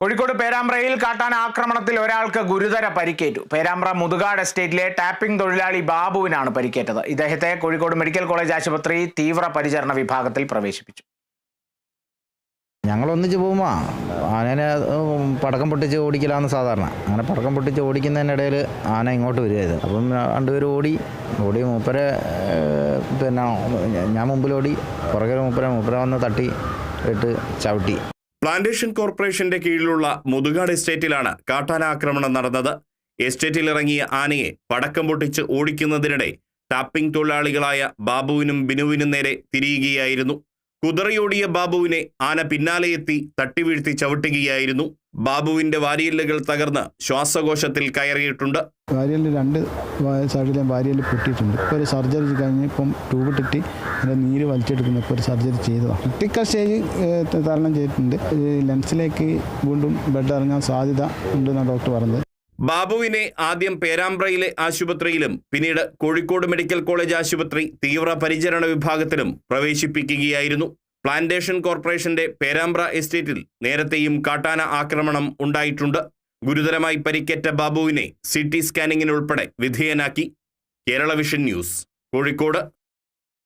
കോഴിക്കോട് പേരാമ്പ്രയിൽ കാട്ടാന ആക്രമണത്തിൽ ഒരാൾക്ക് ഗുരുതര പരിക്കേറ്റു. പേരാമ്പ്ര മുതുകാട് എസ്റ്റേറ്റിലെ ടാപ്പിംഗ് തൊഴിലാളി ബാബുവിനാണ് പരിക്കേറ്റത്. ഇദ്ദേഹത്തെ കോഴിക്കോട് മെഡിക്കൽ കോളേജ് ആശുപത്രി തീവ്ര പരിചരണ വിഭാഗത്തിൽ പ്രവേശിപ്പിച്ചു. ഞങ്ങൾ ഒന്നിച്ച് പോകുമ്പോൾ ആനേനെ പടക്കം പൊട്ടിച്ച് ഓടിക്കലാന്ന് സാധാരണ. അങ്ങനെ പടക്കം പൊട്ടിച്ച് ഓടിക്കുന്നതിനിടയിൽ ആന ഇങ്ങോട്ട് വരികയായിരുന്നു അപ്പം രണ്ടുപേരും ഓടി ഓടി മൂപ്പരെ പിന്നെ ഞാൻ മുമ്പിലോടി പുറകെ മൂപ്പരെ മൂപ്പരെ വന്ന് തട്ടി ഇട്ട് ചവിട്ടി. പ്ലാന്റേഷൻ കോർപ്പറേഷന്റെ കീഴിലുള്ള മുതുകാട് എസ്റ്റേറ്റിലാണ് കാട്ടാന ആക്രമണം നടന്നത്. എസ്റ്റേറ്റിൽ ഇറങ്ങിയ ആനയെ പടക്കം പൊട്ടിച്ച് ഓടിക്കുന്നതിനിടെ ടാപ്പിംഗ് തൊഴിലാളികളായ ബാബുവിനും ബിനുവിനും നേരെ തിരിയുകയായിരുന്നു. കുതിറയോടിയ ബാബുവിനെ ആന പിന്നാലെ എത്തി തട്ടിവീഴ്ത്തി ചവിട്ടുകയായിരുന്നു. ബാബുവിന്റെ വാരിയല്ലുകൾ തകർന്ന് ശ്വാസകോശത്തിൽ കയറിയിട്ടുണ്ട്. വാരിയലിൽ രണ്ട് സൈഡിലെയും വാരിയൽ പൊട്ടിയിട്ടുണ്ട്. ഇപ്പോൾ ഒരു സർജറി കഴിഞ്ഞ് ഇപ്പം ട്യൂബ് ഇട്ടിട്ട് അതിന്റെ നീര് വലിച്ചെടുക്കുന്ന. ഇപ്പോൾ ഒരു സർജറി ചെയ്തതാണ് ക്രിട്ടിക്കൽ സ്റ്റേജ് തരണം ചെയ്തിട്ടുണ്ട്. ലെൻസിലേക്ക് വീണ്ടും ബെഡ് ഇറങ്ങാൻ സാധ്യത ഉണ്ടെന്നാണ് ഡോക്ടർ പറഞ്ഞത്. ബാബുവിനെ ആദ്യം പേരാമ്പ്രയിലെ ആശുപത്രിയിലും പിന്നീട് കോഴിക്കോട് മെഡിക്കൽ കോളേജ് ആശുപത്രി തീവ്ര പരിചരണ വിഭാഗത്തിലും പ്രവേശിപ്പിക്കുകയായിരുന്നു. പ്ലാന്റേഷൻ കോർപ്പറേഷന്റെ പേരാമ്പ്ര എസ്റ്റേറ്റിൽ നേരത്തെയും കാട്ടാന ആക്രമണം ഉണ്ടായിട്ടുണ്ട്. ഗുരുതരമായി പരിക്കേറ്റ ബാബുവിനെ സി ടി സ്കാനിങ്ങിനുൾപ്പെടെ വിധേയനാക്കി കേരള വിഷൻ ന്യൂസ്. കോഴിക്കോട്.